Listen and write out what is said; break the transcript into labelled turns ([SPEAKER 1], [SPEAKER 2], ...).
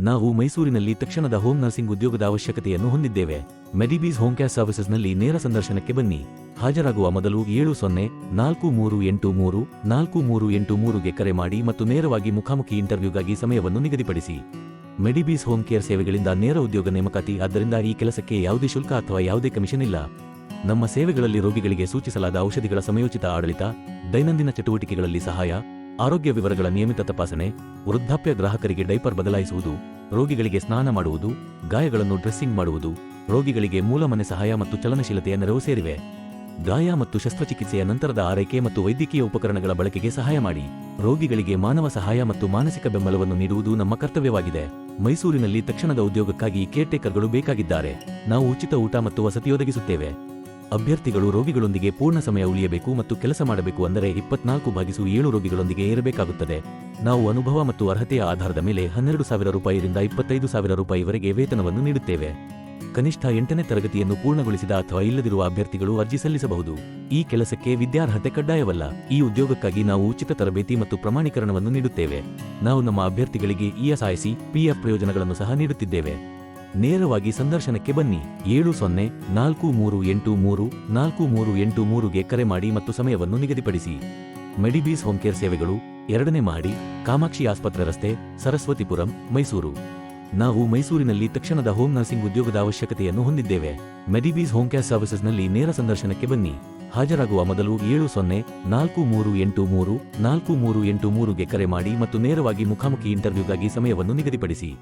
[SPEAKER 1] ನಾವು ಮೈಸೂರಿನಲ್ಲಿ ತಕ್ಷಣದ ಹೋಮ್ ನರ್ಸಿಂಗ್ ಉದ್ಯೋಗದ ಅವಶ್ಯಕತೆಯನ್ನು ಹೊಂದಿದ್ದೇವೆ. ಮೆಡಿಬೀಸ್ ಹೋಮ್ ಕೇರ್ ಸರ್ವಿಸಸ್ನಲ್ಲಿ ನೇರ ಸಂದರ್ಶನಕ್ಕೆ ಬನ್ನಿ. ಹಾಜರಾಗುವ ಮೊದಲು ಏಳು ಸೊನ್ನೆ, ನಾಲ್ಕು ಮೂರು ಎಂಟು ಮೂರು, ನಾಲ್ಕು ಮೂರು ಎಂಟು ಮೂರುಗೆ ಕರೆ ಮಾಡಿ ಮತ್ತು ನೇರವಾಗಿ ಮುಖಾಮುಖಿ ಇಂಟರ್ವ್ಯೂಗಾಗಿ ಸಮಯವನ್ನು ನಿಗದಿಪಡಿಸಿ. ಮೆಡಿಬೀಸ್ ಹೋಮ್ ಕೇರ್ ಸೇವೆಗಳಿಂದ ನೇರ ಉದ್ಯೋಗ ನೇಮಕಾತಿ ಆದ್ದರಿಂದ ಈ ಕೆಲಸಕ್ಕೆ ಯಾವುದೇ ಶುಲ್ಕ ಅಥವಾ ಯಾವುದೇ ಕಮಿಷನ್ ಇಲ್ಲ. ನಮ್ಮ ಸೇವೆಗಳಲ್ಲಿ ರೋಗಿಗಳಿಗೆ ಸೂಚಿಸಲಾದ ಔಷಧಿಗಳ ಸಮಯೋಚಿತ ಆಡಳಿತ, ದೈನಂದಿನ ಚಟುವಟಿಕೆಗಳಲ್ಲಿ ಸಹಾಯ ಆರೋಗ್ಯ ವಿವರಗಳ ನಿಯಮಿತ ತಪಾಸಣೆ, ವೃದ್ಧಾಪ್ಯ ಗ್ರಾಹಕರಿಗೆ ಡೈಪರ್ ಬದಲಾಯಿಸುವುದು, ರೋಗಿಗಳಿಗೆ ಸ್ನಾನ ಮಾಡುವುದು, ಗಾಯಗಳನ್ನು ಡ್ರೆಸ್ಸಿಂಗ್ ಮಾಡುವುದು, ರೋಗಿಗಳಿಗೆ ಮೂಲಮನೆ ಸಹಾಯ ಮತ್ತು ಚಲನಶೀಲತೆಯ ನೆರವು ಸೇರಿವೆ. ಗಾಯ ಮತ್ತು ಶಸ್ತ್ರಚಿಕಿತ್ಸೆಯ ನಂತರದ ಆರೈಕೆ ಮತ್ತು ವೈದ್ಯಕೀಯ ಉಪಕರಣಗಳ ಬಳಕೆಗೆ ಸಹಾಯ ಮಾಡಿ. ರೋಗಿಗಳಿಗೆ ಮಾನವ ಸಹಾಯ ಮತ್ತು ಮಾನಸಿಕ ಬೆಂಬಲವನ್ನು ನೀಡುವುದು ನಮ್ಮ ಕರ್ತವ್ಯವಾಗಿದೆ. ಮೈಸೂರಿನಲ್ಲಿ ತಕ್ಷಣದ ಉದ್ಯೋಗಕ್ಕಾಗಿ ಕೇರ್ಟೇಕರ್ಗಳು ಬೇಕಾಗಿದ್ದಾರೆ. ನಾವು ಉಚಿತ ಊಟ ಮತ್ತು ವಸತಿ ಒದಗಿಸುತ್ತೇವೆ. ಅಭ್ಯರ್ಥಿಗಳು ರೋಗಿಗಳೊಂದಿಗೆ ಪೂರ್ಣ ಸಮಯ ಉಳಿಯಬೇಕು ಮತ್ತು ಕೆಲಸ ಮಾಡಬೇಕು ಅಂದರೆ ಇಪ್ಪತ್ನಾಲ್ಕು ಭಾಗಿಸು ಏಳು ರೋಗಿಗಳೊಂದಿಗೆ ಇರಬೇಕಾಗುತ್ತದೆ. ನಾವು ಅನುಭವ ಮತ್ತು ಅರ್ಹತೆಯ ಆಧಾರದ ಮೇಲೆ ಹನ್ನೆರಡು ಸಾವಿರ ರೂಪಾಯಿಯಿಂದ ಇಪ್ಪತ್ತೈದು ಸಾವಿರ ರೂಪಾಯಿವರೆಗೆ ವೇತನವನ್ನು ನೀಡುತ್ತೇವೆ. ಕನಿಷ್ಠ ಎಂಟನೇ ತರಗತಿಯನ್ನು ಪೂರ್ಣಗೊಳಿಸಿದ ಅಥವಾ ಇಲ್ಲದಿರುವ ಅಭ್ಯರ್ಥಿಗಳು ಅರ್ಜಿ ಸಲ್ಲಿಸಬಹುದು. ಈ ಕೆಲಸಕ್ಕೆ ವಿದ್ಯಾರ್ಹತೆ ಕಡ್ಡಾಯವಲ್ಲ. ಈ ಉದ್ಯೋಗಕ್ಕಾಗಿ ನಾವು ಉಚಿತ ತರಬೇತಿ ಮತ್ತು ಪ್ರಮಾಣೀಕರಣವನ್ನು ನೀಡುತ್ತೇವೆ. ನಾವು ನಮ್ಮ ಅಭ್ಯರ್ಥಿಗಳಿಗೆ ಇಎಸ್ಐಸಿ ಪಿಎಫ್ ಪ್ರಯೋಜನಗಳನ್ನು ಸಹ ನೀಡುತ್ತಿದ್ದೇವೆ. ನೇರವಾಗಿ ಸಂದರ್ಶನಕ್ಕೆ ಬನ್ನಿ. ಏಳು ಸೊನ್ನೆ, ನಾಲ್ಕು ಮೂರು ಎಂಟು ಮೂರು, ನಾಲ್ಕು ಮೂರು ಎಂಟು ಮೂರುಗೆ ಕರೆ ಮಾಡಿ ಮತ್ತು ಸಮಯವನ್ನು ನಿಗದಿಪಡಿಸಿ. ಮೆಡಿಬೀಸ್ ಹೋಮ್ ಕೇರ್ ಸೇವೆಗಳು, ಎರಡನೇ ಮಾಡಿ, ಕಾಮಾಕ್ಷಿ ಆಸ್ಪತ್ರೆ ರಸ್ತೆ, ಸರಸ್ವತಿಪುರಂ, ಮೈಸೂರು. ನಾವು ಮೈಸೂರಿನಲ್ಲಿ ತಕ್ಷಣದ ಹೋಮ್ ನರ್ಸಿಂಗ್ ಉದ್ಯೋಗದ ಅವಶ್ಯಕತೆಯನ್ನು ಹೊಂದಿದ್ದೇವೆ. ಮೆಡಿಬೀಸ್ ಹೋಮ್ ಕೇರ್ ಸರ್ವಿಸಸ್ನಲ್ಲಿ ನೇರ ಸಂದರ್ಶನಕ್ಕೆ ಬನ್ನಿ. ಹಾಜರಾಗುವ ಮೊದಲು ಏಳು ಸೊನ್ನೆ, ನಾಲ್ಕು ಮೂರು ಎಂಟು ಮೂರು, ನಾಲ್ಕು ಮೂರು ಎಂಟು ಮೂರುಗೆ ಕರೆ ಮಾಡಿ ಮತ್ತು ನೇರವಾಗಿ ಮುಖಾಮುಖಿ ಇಂಟರ್ವ್ಯೂಗಾಗಿ ಸಮಯವನ್ನು ನಿಗದಿಪಡಿಸಿ.